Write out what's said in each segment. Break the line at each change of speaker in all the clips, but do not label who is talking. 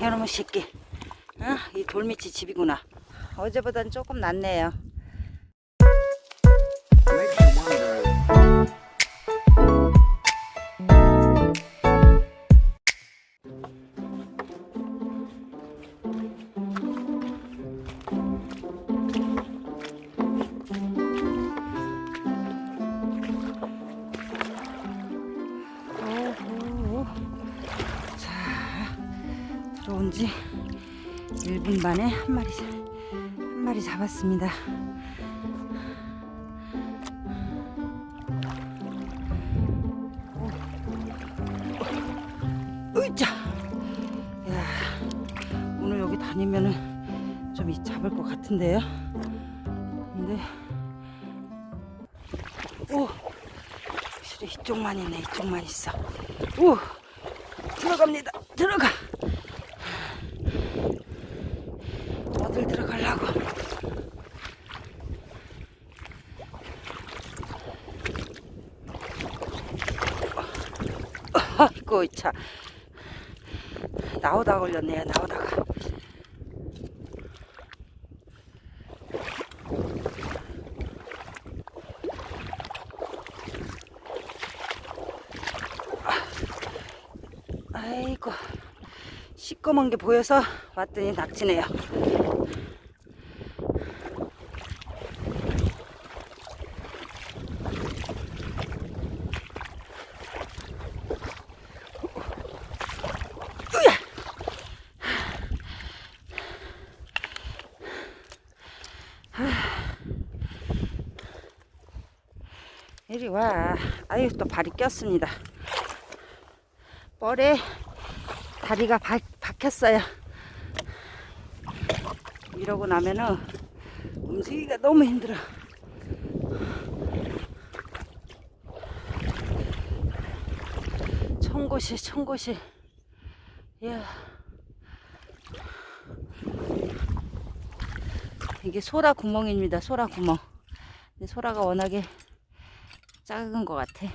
이놈의 새끼. 어? 이 돌밑이 집이구나. 어제보단 조금 낫네요. 들어온 지 1분 만에 한 마리, 자- 한 마리 잡았습니다. 으이짜! 야, 오늘 여기 다니면은 좀 이- 잡을 것 같은데요? 근데, 오! 이쪽만 있네, 이쪽만 있어. 오! 들어갑니다. 들어가! 어딜 들어가려고? 아이고, 차. 나오다 걸렸네요, 나오다가. 아이고, 시꺼먼 게 보여서 왔더니 낙지네요. 으야! 이리 와. 아유, 또 발이 꼈습니다. 뻘에 다리가 박, 박혔어요. 이러고 나면은 움직이기가 너무 힘들어. 청고시, 청고시. 이야. 이게 소라 구멍입니다. 소라 구멍. 소라가 워낙에 작은 것 같아.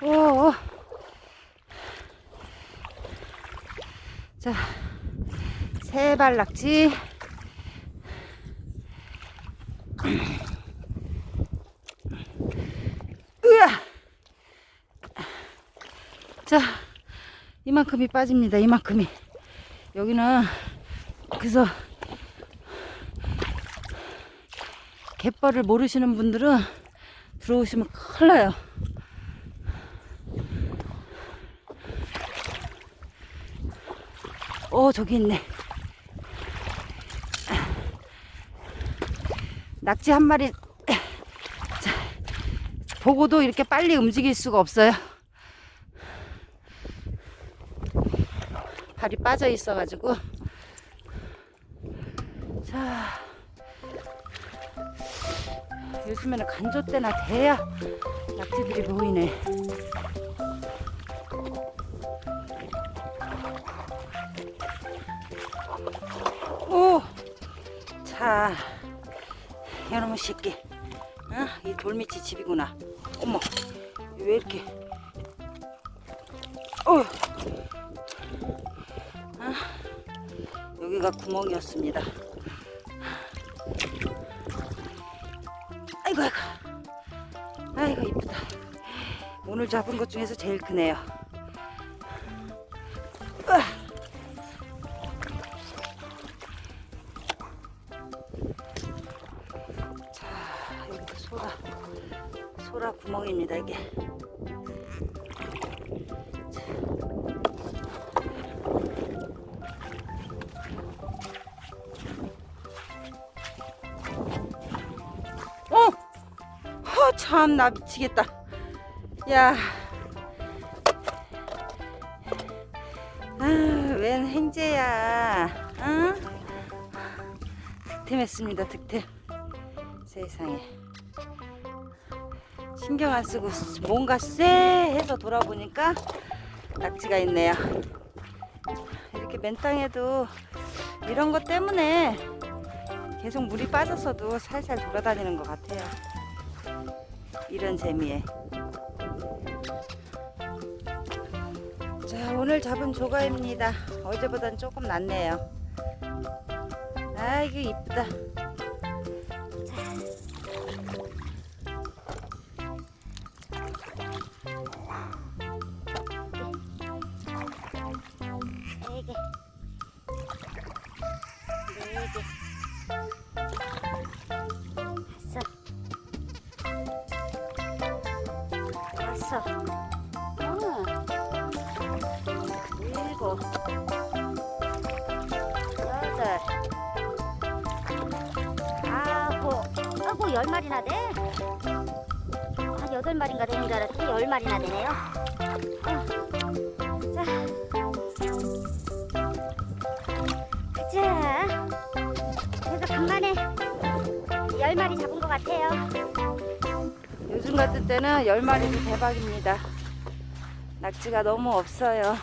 오. 자, 세발 낙지. 으아! 자, 이만큼이 빠집니다. 이만큼이. 여기는 그래서 갯벌을 모르시는 분들은 들어오시면 큰일 나요. 오, 저기 있네. 낙지 한 마리 자, 보고도 이렇게 빨리 움직일 수가 없어요. 발이 빠져 있어가지고. 자, 요즘에는 간조 때나 돼야 낙지들이 보이네. 오! 자, 이놈의 새끼. 어? 이 돌밑이 집이구나. 어머, 왜 이렇게. 어. 아, 여기가 구멍이었습니다. 오늘 잡은 것 중에서 제일 크네요. 자, 여기도 소라, 소라 구멍입니다, 이게. 어! 허, 참, 나 미치겠다. 야. 아, 웬 행제야. 응? 득템했습니다, 득템. 세상에. 신경 안 쓰고 뭔가 쎄 해서 돌아보니까 낙지가 있네요. 이렇게 맨 땅에도 이런 것 때문에 계속 물이 빠졌어도 살살 돌아다니는 것 같아요. 이런 재미에. 자, 오늘 잡은 조가입니다. 어제보단 조금 낫네요. 아, 이거 이쁘다.
네 개, 여덟, 아홉, 아고 열 마리나 돼. 한 여덟 마리인가 되는 줄 알았더니 열 마리나 되네요. 어. 자. 자, 그래도 간만에 열 마리 잡은 것 같아요.
요즘 같은 때는 10마리도 대박입니다. 낙지가 너무 없어요.